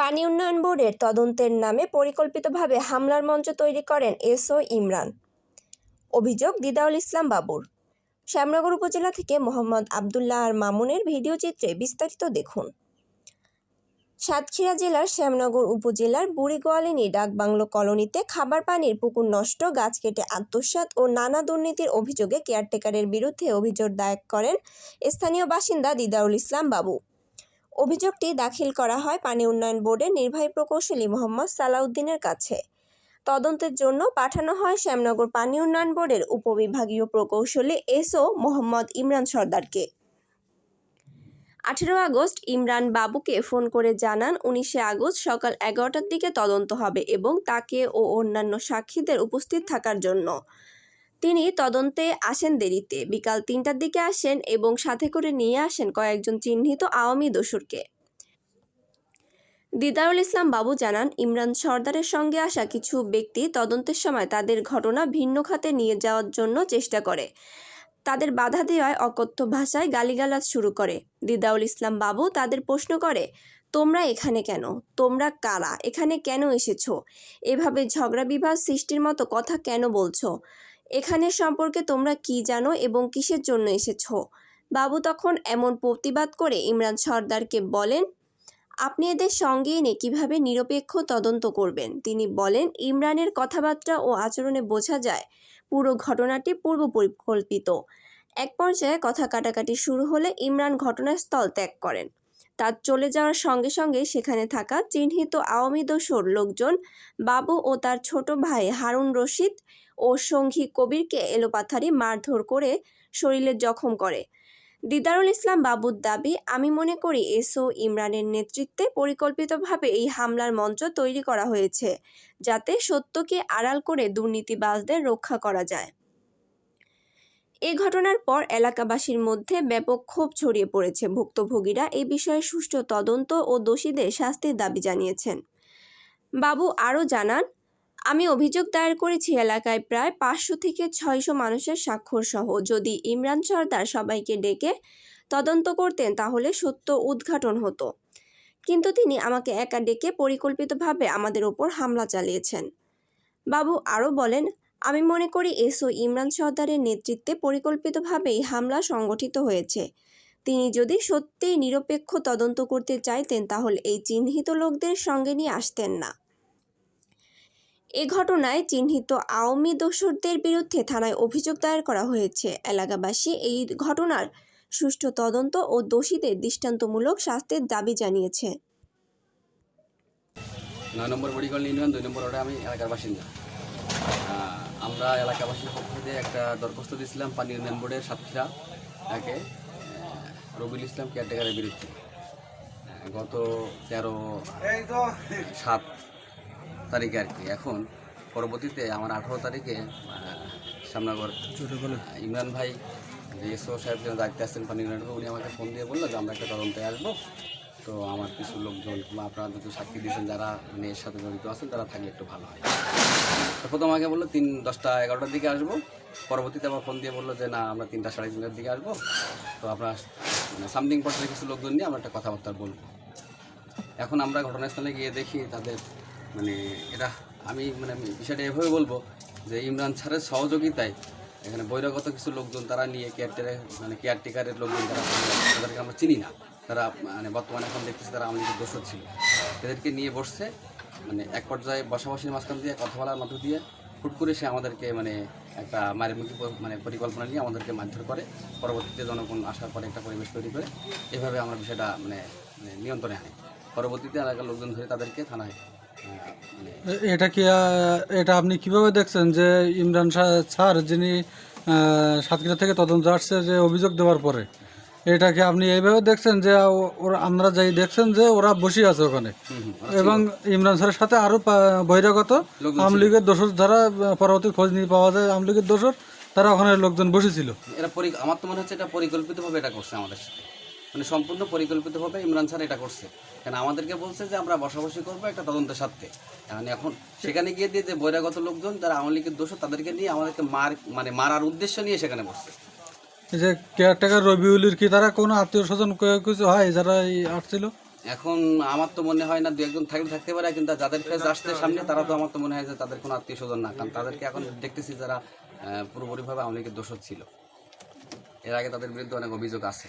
পানি উন্নয়ন বোর্ডের তদন্তের নামে পরিকল্পিতভাবে হামলার মঞ্চ তৈরি করেন এসও ইমরান। অভিযোগ, দিদাউল ইসলাম বাবুর। শ্যামনগর উপজেলা থেকে মোহাম্মদ আবদুল্লাহ আর মামুনের ভিডিও চিত্রে বিস্তারিত দেখুন। সাতক্ষীরা জেলার শ্যামনগর উপজেলার বুড়িগোয়ালিনী ডাকবাংলো কলোনিতে খাবার পানির পুকুর নষ্ট, গাছ কেটে আত্মসাৎ ও নানা দুর্নীতির অভিযোগে কেয়ারটেকারের বিরুদ্ধে অভিযোগ দায়ের করেন স্থানীয় বাসিন্দা দিদারুল ইসলাম বাবু। অভিযোগটি দাখিল করা হয় পানি উন্নয়ন বোর্ডের নির্বাহী প্রকৌশলী মোহাম্মদ সালাউদ্দিনের কাছে। তদন্তের জন্য পাঠানো হয় শ্যামনগর পানি উন্নয়ন বোর্ডের উপবিভাগীয় প্রকৌশলী এসও মোহাম্মদ ইমরান সর্দারকে। আঠেরো আগস্ট ইমরান বাবুকে ফোন করে জানান, উনিশে আগস্ট সকাল এগারোটার দিকে তদন্ত হবে এবং তাকে ও অন্যান্য সাক্ষীদের উপস্থিত থাকার জন্য। তিনি তদন্তে আসেন দেরিতে। বিকাল তিনটার দিকে আসেন এবং সাথে করে নিয়ে আসেন কয়েকজন চিহ্নিত আওয়ামী দস্যুরকে দিদারুল ইসলাম বাবু জানান, ইমরান সর্দারের সঙ্গে আসা কিছু ব্যক্তি তদন্তের সময় তাদের ঘটনা ভিন্ন খাতে নিয়ে যাওয়ার জন্য চেষ্টা করে। তাদের বাধা দেওয়ায় অকথ্য ভাষায় গালিগালাজ শুরু করে। দিদাউল ইসলাম বাবু তাদের প্রশ্ন করে, তোমরা এখানে কেন? তোমরা কারা? এখানে কেন এসেছ? এভাবে ঝগড়া বিবাদ সৃষ্টির মতো কথা কেন বলছো? এখানের সম্পর্কে তোমরা কি জানো এবং কিসের জন্য এসেছ? বাবু তখন এমন প্রতিবাদ করে ইমরান সর্দারকে বলেন, আপনি এদের সঙ্গে এনে কীভাবে নিরপেক্ষ তদন্ত করবেন? তিনি বলেন, ইমরানের কথাবার্তা ও আচরণে বোঝা যায়, পুরো ঘটনাটি পূর্ব পরিকল্পিত। এক পর্যায়ে কথা কাটাকাটি শুরু হলে ইমরান ঘটনাস্থল ত্যাগ করেন। তার চলে যাওয়ার সঙ্গে সঙ্গে সেখানে থাকা চিহ্নিত আওয়ামী দোসর লোকজন, বাবু ও তার ছোট ভাই হারুন রশিদ ও সঙ্গী কবিরকে এলোপাথারি মারধর করে শরীরে জখম করে। দিদারুল ইসলাম বাবুর দাবি, আমি মনে করি এসও ইমরানের নেতৃত্বে পরিকল্পিতভাবে এই হামলার মঞ্চ তৈরি করা হয়েছে, যাতে সত্যকে আড়াল করে দুর্নীতিবাজদের রক্ষা করা যায়। এ ঘটনার পর এলাকাবাসীর মধ্যে ব্যাপক ক্ষোভ ছড়িয়ে পড়েছে। ভুক্তভোগীরা এ বিষয়ে সুষ্ঠু তদন্ত ও দোষীদের শাস্তির দাবি জানিয়েছেন। বাবু, আরও জানান, আমি অভিযোগ দায়ের করেছি এলাকায় প্রায় পাঁচশো থেকে ছয়শো মানুষের স্বাক্ষর সহ। যদি ইমরান সর্দার সবাইকে ডেকে তদন্ত করতেন, তাহলে সত্য উদ্ঘাটন হতো। কিন্তু তিনি আমাকে একা ডেকে পরিকল্পিতভাবে আমাদের ওপর হামলা চালিয়েছেন। বাবু আরও বলেন আমি মনে করি এসও ইমরান সর্দারের নেতৃত্বে পরিকল্পিতভাবেই হামলা সংগঠিত হয়েছে। তিনি যদি সত্যিই নিরপেক্ষ তদন্ত করতে চাইতেন, তাহলে এই চিহ্নিত লোকদের সঙ্গে নিয়ে আসতেন না। এ ঘটনায় চিহ্নিত আওয়ামী দোসরদের বিরুদ্ধে থানায় অভিযোগ দায়ের করা হয়েছে। এলাকাবাসী এই ঘটনার সুষ্ঠু তদন্ত ও দোষীদের দৃষ্টান্তমূলক শাস্তির দাবি জানিয়েছে। নয় নম্বর বডিকল ইউনিয়ন, দুই নম্বর আমি এলাকার বাসিন্দা। আমরা এলাকাবাসীর পক্ষ থেকে একটা দরখাস্ত দিয়েছিলাম পানি উন্নয়ন বোর্ডের সাতক্ষীরা তাকে আহ, রবিউল ইসলাম কেয়ারটেকারের বিরুদ্ধে। গত তেরো সাত তারিখে আর কি। এখন পরবর্তীতে আমার আঠারো তারিখে আহ, ইমরান ভাই যে এসও সাহেব যেন দায়িত্বে আসছেন পানি উন্নয়ন উনি আমাকে ফোন দিয়ে বলল যে আমরা একটা তদন্তে আসব। তো আমার কিছু লোকজন কিংবা আপনারা দুটো সাক্ষী দিয়েছেন যারা এর সাথে জড়িত আছেন, তারা থাকলে একটু ভালো হয়। তো প্রথম আমাকে বলল, তিন, দশটা, এগারোটার দিকে আসব। পরবর্তীতে আবার ফোন দিয়ে বলল যে, না, আমরা তিনটা সাড়ে তিনটার দিকে আসব। তো আপনার মানে সামথিং পর্যায়ে কিছু লোকজন নিয়ে আমরা একটা কথাবার্তা বলব। এখন আমরা ঘটনাস্থলে গিয়ে দেখি তাদের মানে এটা আমি মানে বিষয়টা এভাবে বলব যে, ইমরান স্যারের সহযোগিতায় এখানে বহিরাগত কিছু লোকজন তারা নিয়ে কেয়ারটেকার মানে কেয়ারটেকারের লোকজন তারা তাদেরকে আমরা চিনি না। তারা মানে বর্তমানে এখন দেখতেছি তারা আমাদের দোষর ছিল। এদেরকে নিয়ে বসছে মানে এক পর্যায়ে বসাবসির মাঝখান দিয়ে, কথা বলার মধ্য দিয়ে হুট করে সে আমাদেরকে মানে একটা মারিমুখী মানে পরিকল্পনা নিয়ে আমাদেরকে মারধর করে। পরবর্তীতে জনগণ আসার পরে একটা পরিবেশ তৈরি করে। এভাবে আমরা বিষয়টা মানে মানে নিয়ন্ত্রণে আনি। পরবর্তীতে এলাকার লোকজন ধরে তাদেরকে থানায় এটা কি এটা আপনি কীভাবে দেখছেন যে ইমরান শাহ- স্যার যিনি সাতক্ষীরা থেকে তদন্ত আসছে যে অভিযোগ দেওয়ার পরে এটা কি আপনি এইভাবে দেখছেন যে ওরা আমরা যাই দেখছেন যে ওরা বসে আছে ওখানে? হুম এবং ইমরান স্যারের সাথে আরও বহিরাগত আওয়ামী লীগের দোষর যারা পরবর্তী খোঁজ নিয়ে পাওয়া যায় আওয়ামী লীগের দোষর তারা ওখানে লোকজন বসেছিল। পরি আমার তো মনে হচ্ছে এটা পরিকল্পিতভাবে এটা করছে আমাদের সাথে। মানে সম্পূর্ণ পরিকল্পিতভাবে ইমরান স্যার এটা করছে। কারণ আমাদেরকে বলছে যে আমরা বসাবসি করব একটা তদন্তের স্বার্থে। মানে এখন সেখানে গিয়ে দিয়ে যে বহিরাগত লোকজন যারা আওয়ামী লীগের দোষ তাদেরকে নিয়ে আমাদেরকে মার মানে মারার উদ্দেশ্য নিয়ে সেখানে বসছে। যে কেয়ারটেকার রবিউলির কি তারা কোনো আত্মীয় স্বজন কিছু হয় যারা এই আসছিল? এখন আমার তো মনে হয় না দু একজন থাকলে থাকতে পারে কিন্তু যাদের ফেস আসছে সামনে তারা তো আমার তো মনে হয় যে তাদের কোনো আত্মীয় স্বজন না। কারণ তাদেরকে এখন দেখতেছি যারা পুরোপুরিভাবে আওয়ামী লীগের দোষর ছিল। এর আগে তাদের বিরুদ্ধে অনেক অভিযোগ আছে।